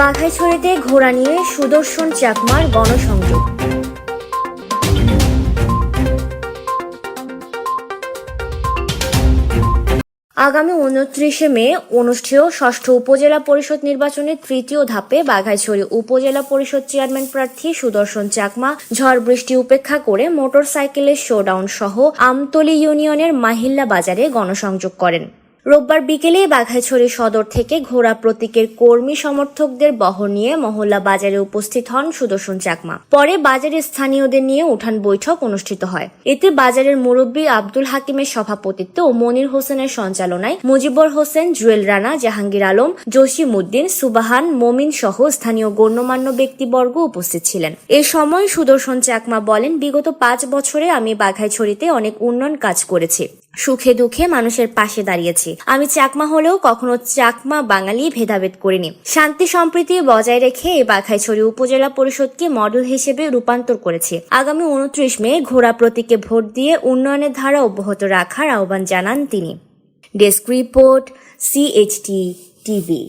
বাঘাইছড়িতে ঘোড়া নিয়ে সুদর্শন চাকমার গণসংযোগ। আগামী উনত্রিশে মে অনুষ্ঠেয় ষষ্ঠ উপজেলা পরিষদ নির্বাচনের তৃতীয় ধাপে বাঘাইছড়ি উপজেলা পরিষদ চেয়ারম্যান প্রার্থী সুদর্শন চাকমা ঝড় বৃষ্টি উপেক্ষা করে মোটরসাইকেলের শোডাউন সহ আমতলী ইউনিয়নের মাহিল্লা বাজারে গণসংযোগ করেন। রোববার বিকেলে বাঘাইছড়ি সদর থেকে ঘোড়া প্রতীকের কর্মী সমর্থকদের বহর নিয়ে মহল্লা বাজারে উপস্থিত হন সুদর্শন চাকমা। পরে বাজারে স্থানীয়দের নিয়ে উঠান বৈঠক অনুষ্ঠিত হয়। এতে বাজারের মুরব্বী আব্দুল হাকিমের সভাপতিত্বে ও মনির হোসেনের সঞ্চালনায় মুজিবর হোসেন, জুয়েল রানা, জাহাঙ্গীর আলম, জসিম উদ্দিন, সুবাহান, মমিন সহ স্থানীয় গণ্যমান্য ব্যক্তিবর্গ উপস্থিত ছিলেন। এ সময় সুদর্শন চাকমা বলেন, বিগত পাঁচ বছরে আমি বাঘাইছড়িতে অনেক উন্নয়ন কাজ করেছি। সুখে দুঃখে মানুষের পাশে দাঁড়িয়েছি। আমি চাকমা হলেও কখনো চাকমা বাঙালি ভেদাভেদ করিনি। শান্তি সম্প্রীতি বজায় রেখে এই বাঘাইছড়ি উপজেলা পরিষদকে মডেল হিসেবে রূপান্তর করেছে। আগামী উনত্রিশ মে ঘোড়া প্রতীকে ভোট দিয়ে উন্নয়নের ধারা অব্যাহত রাখার আহ্বান জানান তিনি। Desk report CHT TV